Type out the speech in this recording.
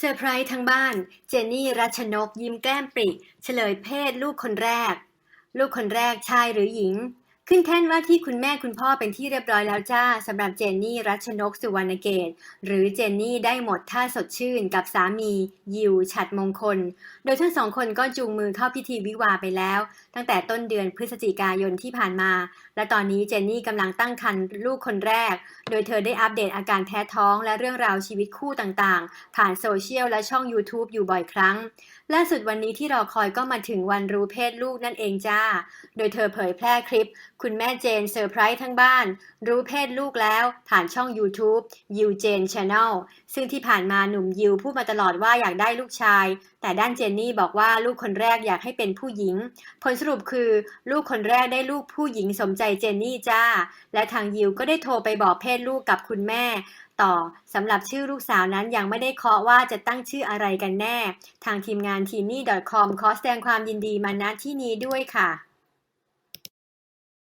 เซอร์ไพรส์ทั้งบ้าน เจนนี่รัชนกยิ้มแก้มปริเฉลยเพศลูกคนแรก ลูกคนแรกชายหรือหญิง ขึ้นแท่นว่าที่คุณแม่คุณพ่อเป็นที่เรียบร้อยแล้วจ้าสำหรับเจนนี่รัชนกสุวรรณเกต หรือเจนนี่ได้หมดท่าสดชื่นกับสามี ยิวฉัดมงคล โดยทั้งสองคนก็จูงมือเข้าพิธีวิวาไปแล้ว ตั้งแต่ต้นเดือนพฤศจิกายนที่ผ่านมา และตอนนี้เจนนี่กำลังตั้งครรภ์ลูกคนแรก โดยเธอได้อัปเดตอาการแพ้ท้องและเรื่องราวชีวิตคู่ต่างๆ ผ่านโซเชียลและช่อง YouTube อยู่บ่อยครั้งล่าสุดวันนี้ที่รอคอยก็มาถึงวันรู้เพศลูกนั่นเองจ้า โดยเธอเผยแพร่คลิปคุณแม่เจนเซอร์ไพรส์ทั้งบ้าน รู้เพศลูกแล้วผ่านช่อง YouTube ยิวเจน Channel ซึ่งที่ผ่านมาหนุ่มยิวพูดมาตลอดว่าอยากได้ลูกชาย แต่ด้านเจนนี่บอกว่าลูกคนแรกอยากให้เป็นผู้หญิง ผลสรุปคือลูกคนแรกได้ลูกผู้หญิงสมใจเจนนี่จ้า และทางยิวก็ได้โทรไปบอกเพศลูกกับคุณแม่ต่อสำหรับชื่อลูกสาวนั้นยังไม่ได้เคาะว่าจะตั้งชื่ออะไรกันแน่ ทางทีมงานทีมนี่ .com ขอแสดงความยินดีมาณที่นี้ด้วยค่ะ